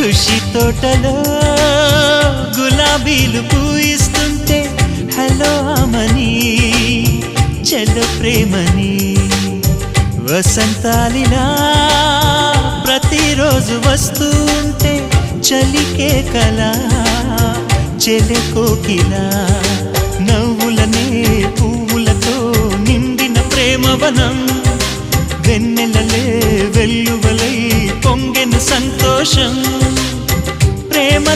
ఖుషి తోటలో గులాబీలు పూయిస్తుంటే హలో అమని చెల్లు ప్రేమని వసంతాలిలా ప్రతిరోజు వస్తూ ఉంటే చలికే కల చెలె కోకిలా నవ్వులనే పువ్వులతో నిండిన ప్రేమవనం వెన్నెలలే వెల్లువలై పొంగిన సంతోషం.